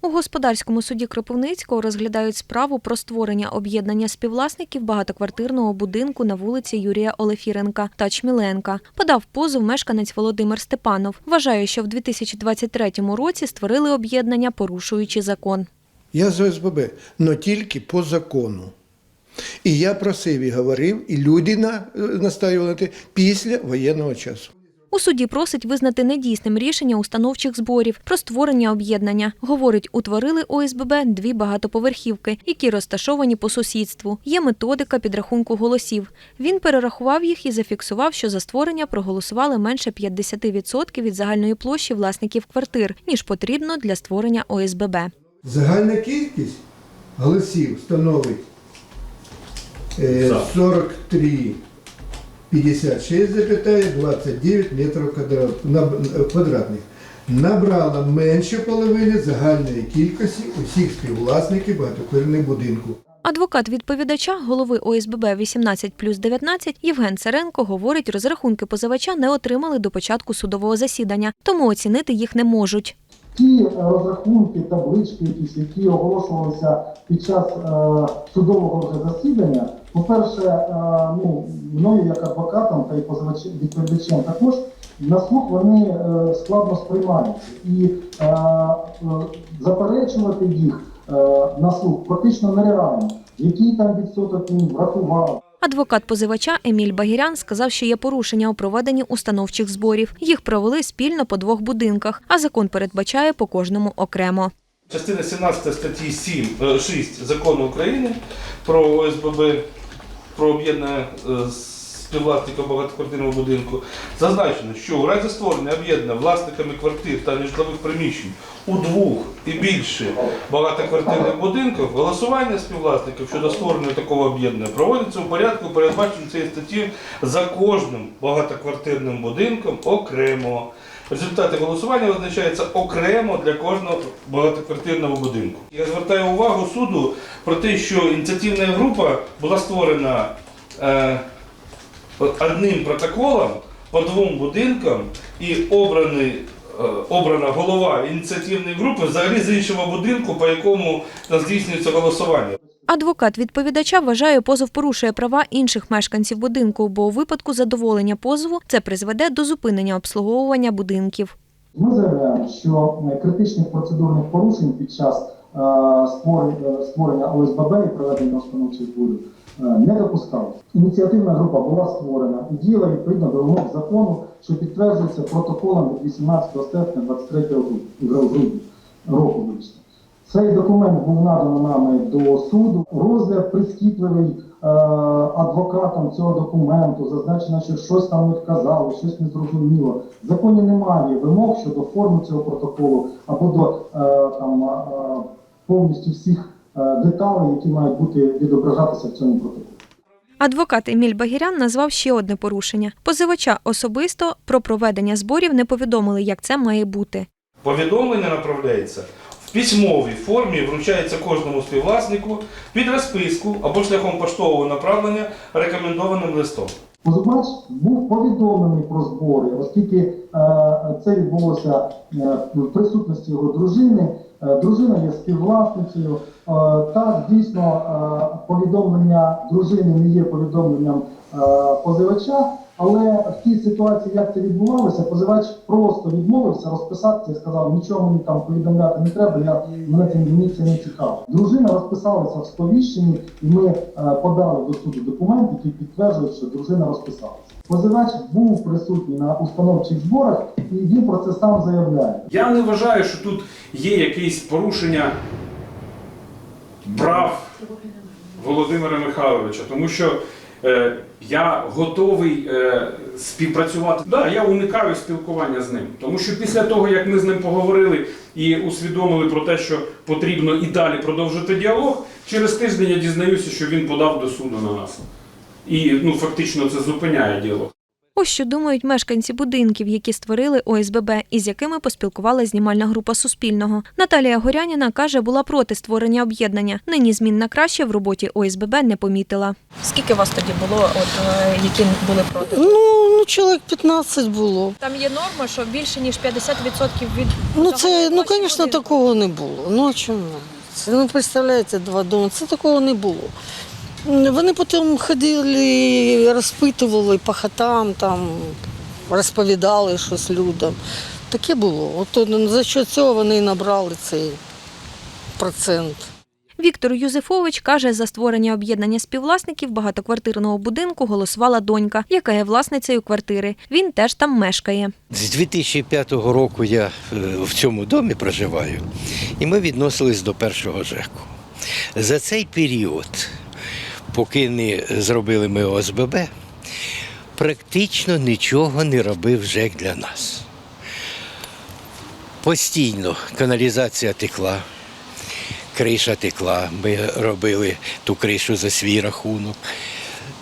У господарському суді Кропивницького розглядають справу про створення об'єднання співвласників багатоквартирного будинку на вулиці Юрія Олефіренка та Чміленка. Подав позов мешканець Володимир Степанов. Вважає, що в 2023 році створили об'єднання, порушуючи закон. Я з ОСББ, але тільки по закону. І я просив і говорив, і люди на, настаювали після воєнного часу. У суді просить визнати недійсним рішення установчих зборів про створення об'єднання. Говорить, утворили ОСББ дві багатоповерхівки, які розташовані по сусідству. Є методика підрахунку голосів. Він перерахував їх і зафіксував, що за створення проголосували менше 50% від загальної площі власників квартир, ніж потрібно для створення ОСББ. Загальна кількість голосів становить е, 43 56,29 метрів квадратних. Набрала менше половини загальної кількості усіх співвласників багатоквартирних будинку. Адвокат відповідача, голови ОСББ 18 плюс 19 Євген Царенко говорить, розрахунки позивача не отримали до початку судового засідання, тому оцінити їх не можуть. Ті е, розрахунки, таблички, якісь, які оголошувалися під час е, судового засідання, по-перше, е, ну, мною як адвокатом та й позивачем відповідачем також на слух вони е, складно сприймаються. І е, е, заперечувати їх е, на слух практично нереально. Який там відсоток він врахував, Адвокат позивача Еміль Багірян сказав, що є порушення у проведенні установчих зборів. Їх провели спільно по двох будинках, а закон передбачає по кожному окремо. Частина 17 статті 7, е, 6 закону України про ОСББ, про об'єднання е, співвласників багатоквартирного будинку, зазначено, що у разі створення об'єднання власниками квартир та нежитлових приміщень у двох і більше багатоквартирних будинків голосування співвласників щодо створення такого об'єднання проводиться у порядку, передбаченому цією статті за кожним багатоквартирним будинком окремо. Результати голосування визначаються окремо для кожного багатоквартирного будинку. Я звертаю увагу суду про те, що ініціативна група була створена е, одним протоколом по двом будинкам і обраний, обрана голова ініціативної групи взагалі з іншого будинку, по якому здійснюється голосування. Адвокат відповідача вважає, позов порушує права інших мешканців будинку, бо у випадку задоволення позову це призведе до зупинення обслуговування будинків. Ми заявляємо, що е, критичних процедурних порушень під час е, створення, е, створення ОСББ і проведення установчих зборів е, не допускалося. Ініціативна група була створена і діяла відповідно до вимог закону, що підтверджується протоколом від 18 серпня 23 грудня року. Цей документ був наданий нами до суду. Розгляд прискіпливий е, адвокатом цього документу. Зазначено, що щось там не вказали, щось не зрозуміло. В законі немає вимог щодо форми цього протоколу або до е, там е, повністю всіх е, деталей, які мають бути відображатися в цьому протоколі. Адвокат Еміль Багірян назвав ще одне порушення. Позивача особисто про проведення зборів не повідомили, як це має бути. Повідомлення направляється в письмовій формі, вручається кожному співвласнику під розписку або шляхом поштового направлення рекомендованим листом. Позивач був повідомлений про збори, оскільки е, це відбулося е, в присутності його дружини. Е, дружина є співвласницею. Е, так, дійсно, е, повідомлення дружини не є повідомленням е, позивача, але в тій ситуації, як це відбувалося, позивач просто відмовився розписатися і сказав, нічого мені там повідомляти не треба, я мене мені це не цікаво. Дружина розписалася в сповіщенні, і ми подали до суду документ, який підтверджує, що дружина розписалася. Позивач був присутній на установчих зборах, і він про це сам заявляє. Я не вважаю, що тут є якесь порушення прав Володимира Михайловича, тому що е, я готовий е, співпрацювати. Да, я уникаю спілкування з ним, тому що після того, як ми з ним поговорили і усвідомили про те, що потрібно і далі продовжити діалог, через тиждень я дізнаюся, що він подав до суду на нас. І ну, фактично це зупиняє діалог. Ось що думають мешканці будинків, які створили ОСББ, і з якими поспілкувала знімальна група Суспільного. Наталія Горяніна каже, була проти створення об'єднання. Нині змін на краще в роботі ОСББ не помітила. Скільки вас тоді було, от е, які були проти? Ну, ну чоловік 15 було. Там є норма, що більше ніж 50% від Ну це, ну, звісно, такого не було. Ну а чому? Це ну представляєте, два доми. Це такого не було. Вони потім ходили, розпитували по хатам, там, розповідали щось людям. Таке було. От ну, за що цього вони і набрали цей процент. Віктор Юзефович каже, за створення об'єднання співвласників багатоквартирного будинку голосувала донька, яка є власницею квартири. Він теж там мешкає. З 2005 року я е, в цьому домі проживаю, і ми відносились до першого ЖЕКу. За цей період, поки не зробили ми ОСББ, практично нічого не робив ЖЕК для нас. Постійно каналізація текла, криша текла. Ми робили ту кришу за свій рахунок.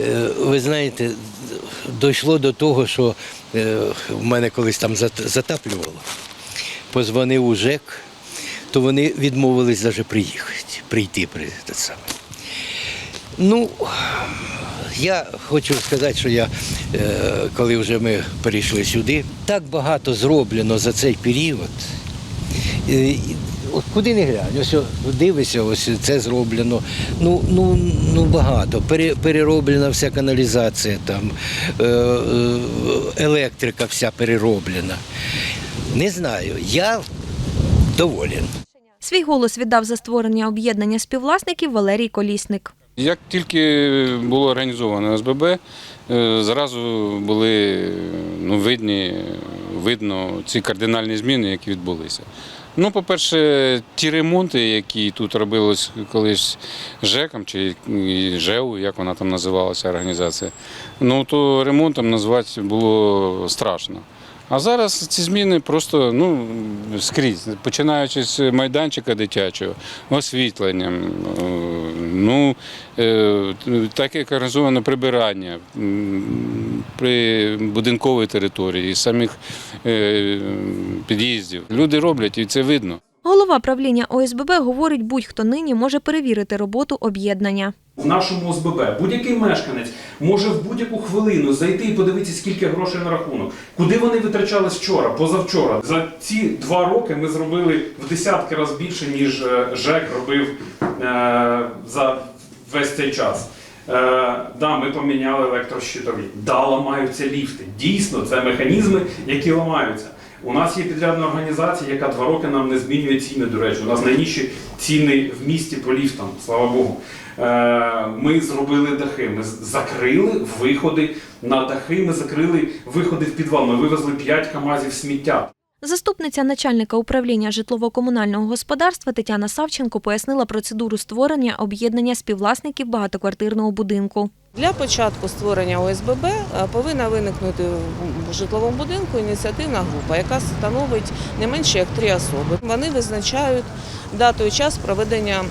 Е, Ви знаєте, дійшло до того, що е, в мене колись там затаплювало. Позвонив у ЖЕК, то вони відмовились навіть приїхати, прийти при те саме. Ну, я хочу сказати, що я, е, коли вже ми перейшли сюди, так багато зроблено за цей період. Е, куди не глянь, ось дивишся, ось це зроблено. Ну, ну, ну багато. Пере, перероблена вся каналізація, там, е, електрика вся перероблена. Не знаю, я доволен. Свій голос віддав за створення об'єднання співвласників Валерій Колісник. Як тільки було організовано СББ, е, зразу були ну, видні, видно ці кардинальні зміни, які відбулися. Ну, по-перше, ті ремонти, які тут робились колись ЖЕКом чи ЖЕУ, як вона там називалася організація, ну то ремонтом назвати було страшно. А зараз ці зміни просто ну, скрізь, починаючи з майданчика дитячого, освітленням, е, ну, е, так як організовано прибирання при будинковій території, самих е, під'їздів. Люди роблять і це видно. Голова правління ОСББ говорить, будь-хто нині може перевірити роботу об'єднання. В нашому ОСББ будь-який мешканець може в будь-яку хвилину зайти і подивитися, скільки грошей на рахунок, куди вони витрачались вчора, позавчора. За ці два роки ми зробили в десятки разів більше, ніж е, ЖЕК робив е, за весь цей час. Е, да, ми поміняли електрощитові. Да, ламаються ліфти. Дійсно, це механізми, які ламаються. У нас є підрядна організація, яка два роки нам не змінює ціни. До речі, у нас найнижчі ціни в місті по ліфтам, слава Богу. Е, Ми зробили дахи, ми закрили виходи на дахи, ми закрили виходи в підвал. Ми вивезли 5 камазів сміття. Заступниця начальника управління житлово-комунального господарства Тетяна Савченко пояснила процедуру створення об'єднання співвласників багатоквартирного будинку. Для початку створення ОСББ е, повинна виникнути в житловому будинку ініціативна група, яка становить не менше як три особи. Вони визначають дату і час проведення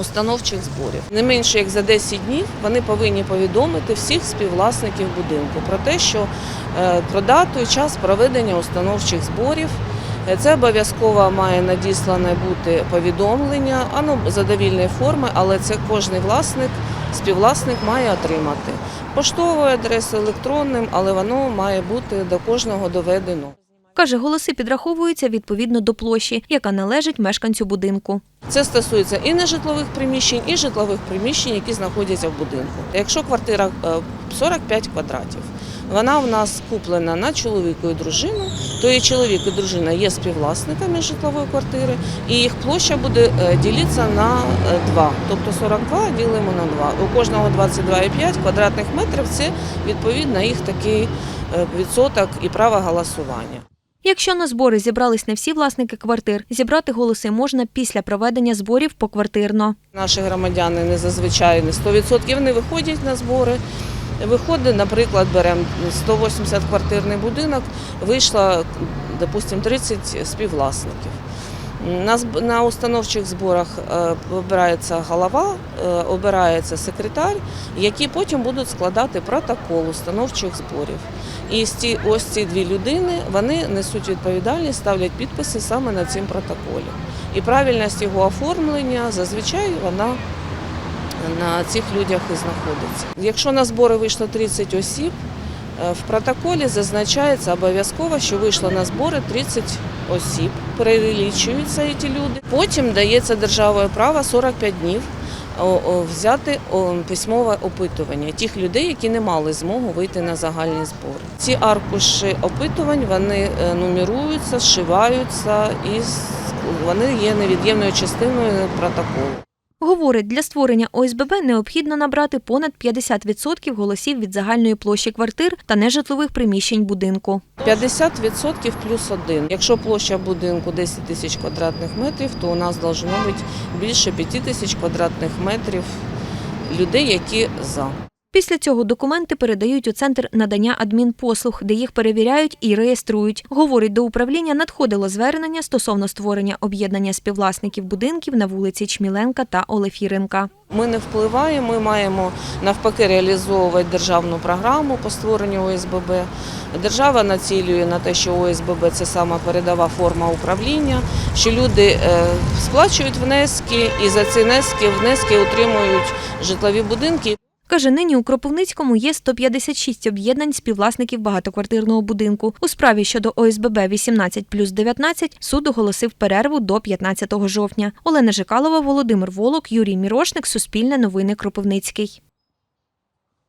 установчих зборів. Не менше як за 10 днів вони повинні повідомити всіх співвласників будинку про те, що е, про дату і час проведення установчих зборів. Е, Це обов'язково має надіслане бути повідомлення, а ну задовільної форми, але це кожний власник, співвласник має отримати поштовою адресою, електронним, але воно має бути до кожного доведено. Каже, голоси підраховуються відповідно до площі, яка належить мешканцю будинку. Це стосується і нежитлових приміщень, і житлових приміщень, які знаходяться в будинку. Якщо квартира е, 45 квадратів, вона в нас куплена на чоловіка і дружину, то і чоловік і дружина є співвласниками житлової квартири, і їх площа буде е, ділитися на 2. Тобто 42 ділимо на 2. У кожного 22,5 квадратних метрів це відповідно їх такий е, відсоток і право голосування. Якщо на збори зібрались не всі власники квартир, зібрати голоси можна після проведення зборів поквартирно. Наші громадяни не зазвичай не 100% не виходять на збори. Виходить, наприклад, беремо 180 квартирний будинок, вийшло, допустимо, 30 співвласників. На, на установчих зборах е, обирається голова, е, обирається секретар, які потім будуть складати протокол установчих зборів. І ці, ось ці дві людини вони несуть відповідальність, ставлять підписи саме на цим протоколі. І правильність його оформлення зазвичай вона на цих людях і знаходиться. Якщо на збори вийшло 30 осіб, е, в протоколі зазначається обов'язково, що вийшло на збори 30 осіб, перелічуються ці люди. Потім дається державою право 45 днів взяти письмове опитування тих людей, які не мали змогу вийти на загальні збори. Ці аркуші опитувань вони е, нумеруються, зшиваються і вони є невід'ємною частиною протоколу. Говорить, для створення ОСББ необхідно набрати понад 50% голосів від загальної площі квартир та нежитлових приміщень будинку. 50% плюс один. Якщо площа будинку 10 тисяч квадратних метрів, то у нас має бути більше 5 тисяч квадратних метрів людей, які за. Після цього документи передають у центр надання адмінпослуг, де їх перевіряють і реєструють. Говорить, до управління надходило звернення стосовно створення об'єднання співвласників будинків на вулиці Чміленка та Олефіренка. Ми не впливаємо, ми маємо навпаки реалізовувати державну програму по створенню ОСББ. Держава націлює на те, що ОСББ це саме передова форма управління, що люди е, сплачують внески і за ці внески внески утримують житлові будинки. Каже, нині у Кропивницькому є 156 об'єднань співвласників багатоквартирного будинку. У справі щодо ОСББ 18 плюс 19 суд оголосив перерву до 15 жовтня. Олена Жикалова, Володимир Волок, Юрій Мірошник, Суспільне новини Кропивницький.